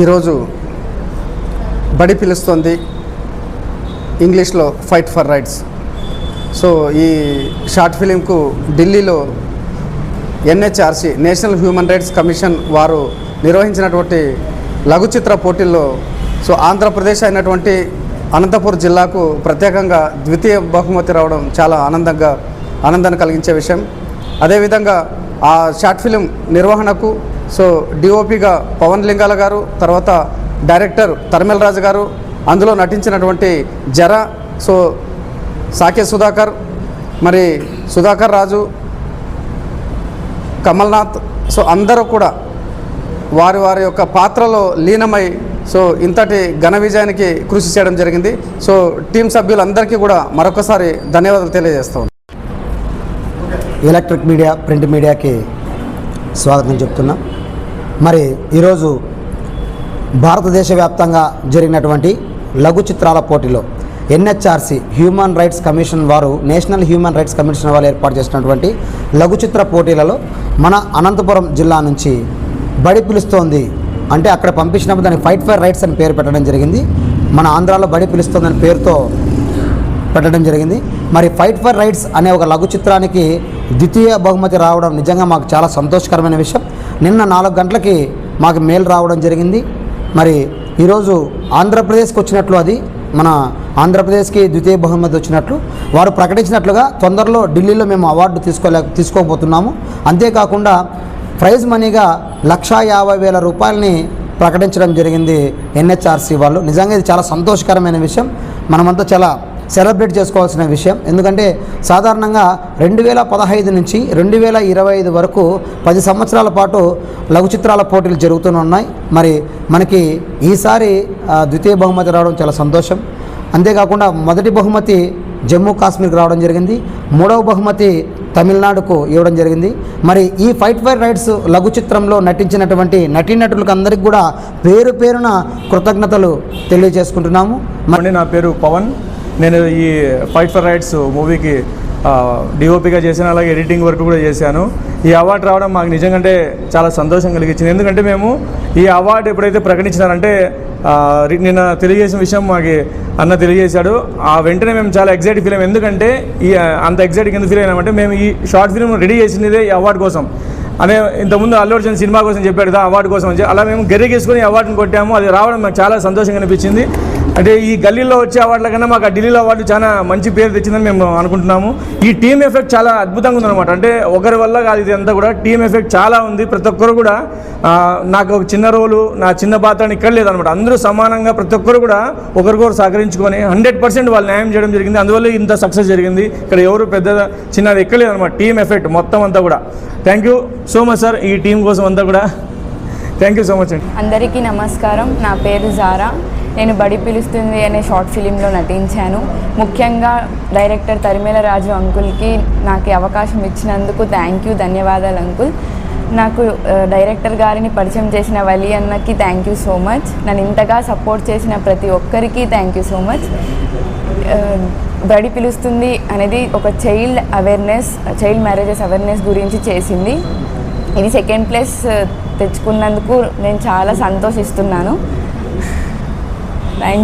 ఈరోజు బడి పిలుస్తుంది ఇంగ్లీష్లో ఫైట్ ఫర్ రైట్స్. సో ఈ షార్ట్ ఫిలింకు ఢిల్లీలో NHRC national human rights commission వారు నిర్వహించినటువంటి లఘు చిత్ర పోటీల్లో సో ఆంధ్రప్రదేశ్ అయినటువంటి అనంతపూర్ జిల్లాకు ప్రత్యేకంగా ద్వితీయ బహుమతి రావడం చాలా ఆనందంగా ఆనందాన్ని కలిగించే విషయం. అదేవిధంగా ఆ షార్ట్ ఫిలిం నిర్వహణకు సో డిఓపిగా పవన్ లింగాల గారు తర్వాత డైరెక్టర్ తర్మెల్ రాజు గారు అందులో నటించినటువంటి జర సో సాకే సుధాకర్ మరి సుధాకర్ రాజు కమల్నాథ్ సో అందరూ కూడా వారి వారి యొక్క పాత్రలో లీనమై సో ఇంతటి ఘన విజయానికి కృషి చేయడం జరిగింది. సో టీం సభ్యులందరికీ కూడా మరొకసారి ధన్యవాదాలు తెలియజేస్తాం ఎలక్ట్రిక్ మీడియా ప్రింట్ మీడియాకి స్వాగతం చెప్తున్నా. మరి ఈరోజు భారతదేశ వ్యాప్తంగా జరిగినటువంటి లఘు చిత్రాల పోటీలో ఎన్హెచ్ఆర్సి హ్యూమన్ రైట్స్ కమిషన్ వారు నేషనల్ హ్యూమన్ రైట్స్ కమిషన్ వారు ఏర్పాటు చేసినటువంటి లఘు చిత్ర పోటీలలో మన అనంతపురం జిల్లా నుంచి బడి పిలుస్తోంది అంటే అక్కడ పంపించినప్పుడు దానికి ఫైట్ ఫర్ రైట్స్ అని పేరు పెట్టడం జరిగింది. మన ఆంధ్రాలో బడి పిలుస్తోందని పేరుతో పెట్టడం జరిగింది. మరి ఫైట్ ఫర్ రైట్స్ అనే ఒక లఘు చిత్రానికి ద్వితీయ బహుమతి రావడం నిజంగా మాకు చాలా సంతోషకరమైన విషయం. నిన్న నాలుగు గంటలకి మాకు మెయిల్ రావడం జరిగింది. మరి ఈరోజు ఆంధ్రప్రదేశ్కి వచ్చినట్లు అది మన ఆంధ్రప్రదేశ్కి ద్వితీయ బహుమతి వచ్చినట్లు. వారు ప్రకటించినట్లుగా తొందరలో ఢిల్లీలో మేము అవార్డు తీసుకోలే తీసుకోబోతున్నాము. అంతేకాకుండా ప్రైజ్ మనీగా లక్షా యాభై వేల రూపాయలని ప్రకటించడం జరిగింది ఎన్హెచ్ఆర్సీ వాళ్ళు. నిజంగా ఇది చాలా సంతోషకరమైన విషయం. మనమంతా చాలా సెలబ్రేట్ చేసుకోవాల్సిన విషయం. ఎందుకంటే సాధారణంగా రెండు వేల పదహైదు నుంచి రెండు వేల ఇరవై ఐదు వరకు పది సంవత్సరాల పాటు లఘు చిత్రాల పోటీలు జరుగుతూనే ఉన్నాయి. మరి మనకి ఈసారి ద్వితీయ బహుమతి రావడం చాలా సంతోషం. అంతేకాకుండా మొదటి బహుమతి జమ్మూ కాశ్మీర్కి రావడం జరిగింది. మూడవ బహుమతి తమిళనాడుకు ఇవ్వడం జరిగింది. మరి ఈ ఫైట్ ఫైర్ రైట్స్ లఘు చిత్రంలో నటించినటువంటి నటీనటులకు అందరికీ కూడా పేరు పేరున కృతజ్ఞతలు తెలియజేసుకుంటున్నాము. మరి నా పేరు పవన్. నేను ఈ ఫైట్ ఫర్ రైట్స్ మూవీకి డిఓపిగా చేశాను అలాగే ఎడిటింగ్ వర్క్ కూడా చేశాను. ఈ అవార్డు రావడం మాకు నిజంగా చాలా సంతోషం కలిగించింది. ఎందుకంటే మేము ఈ అవార్డు ఎప్పుడైతే ప్రకటించినారంటే నిన్న తెలియజేసిన విషయం మాకు అన్న తెలియజేశాడు. ఆ వెంటనే మేము చాలా ఎగ్జైట్ ఫీల్ అయ్యాం. ఎందుకంటే ఈ అంత ఎగ్జైట్ ఎందుకు ఫీల్ అయినామంటే మేము ఈ షార్ట్ ఫిల్మ్ రెడీ చేసినదే ఈ అవార్డు కోసం. అనే ఇంతకుముందు అల్లు అర్జున్ సినిమా కోసం చెప్పాడు కదా అవార్డు కోసం అని అలా మేము గెరిగేసుకొని అవార్డుని కొట్టాము. అది రావడం మాకు చాలా సంతోషంగా అనిపించింది. అంటే ఈ గల్లీలో వచ్చే అవార్డుల కన్నా మాకు ఆ ఢిల్లీలో అవార్డు చాలా మంచి పేరు తెచ్చిందని మేము అనుకుంటున్నాము. ఈ టీమ్ ఎఫెక్ట్ చాలా అద్భుతంగా ఉందన్నమాట. అంటే ఒకరి వల్ల కాదు ఇది అంతా కూడా. టీమ్ ఎఫెక్ట్ చాలా ఉంది. ప్రతి ఒక్కరు కూడా నాకు ఒక చిన్న రోలు నా చిన్న పాత్ర అని ఇక్కడ లేదనమాట అందరూ సమానంగా ప్రతి ఒక్కరు కూడా ఒకరికొకరు సహకరించుకొని హండ్రెడ్ పర్సెంట్ వాళ్ళు న్యాయం చేయడం జరిగింది. అందువల్ల ఇంత సక్సెస్ జరిగింది. ఇక్కడ ఎవరు పెద్ద చిన్నది ఎక్కలేదన్నమాట టీమ్ ఎఫెక్ట్ మొత్తం అంతా కూడా. Thank you so much sir ఈ టీం కోసం అంతా కూడా. థ్యాంక్ యూ సో మచ్ అండి అందరికీ నమస్కారం. నా పేరు జారా. నేను బడి పిలుస్తుంది అనే షార్ట్ ఫిలింలో నటించాను. ముఖ్యంగా డైరెక్టర్ తరిమేల రాజు అంకుల్కి నాకు అవకాశం ఇచ్చినందుకు థ్యాంక్ యూ ధన్యవాదాలు అంకుల్. నాకు డైరెక్టర్ గారిని పరిచయం చేసిన వలి అన్నకి థ్యాంక్ యూ సో మచ్. నన్ను ఇంతగా సపోర్ట్ చేసిన ప్రతి ఒక్కరికి థ్యాంక్ యూ సో మచ్. బడి పిలుస్తుంది అనేది ఒక child awareness child marriages awareness గురించి చేసింది. ఇది సెకండ్ ప్లేస్ తెచ్చుకున్నందుకు నేను చాలా సంతోషిస్తున్నాను. థ్యాంక్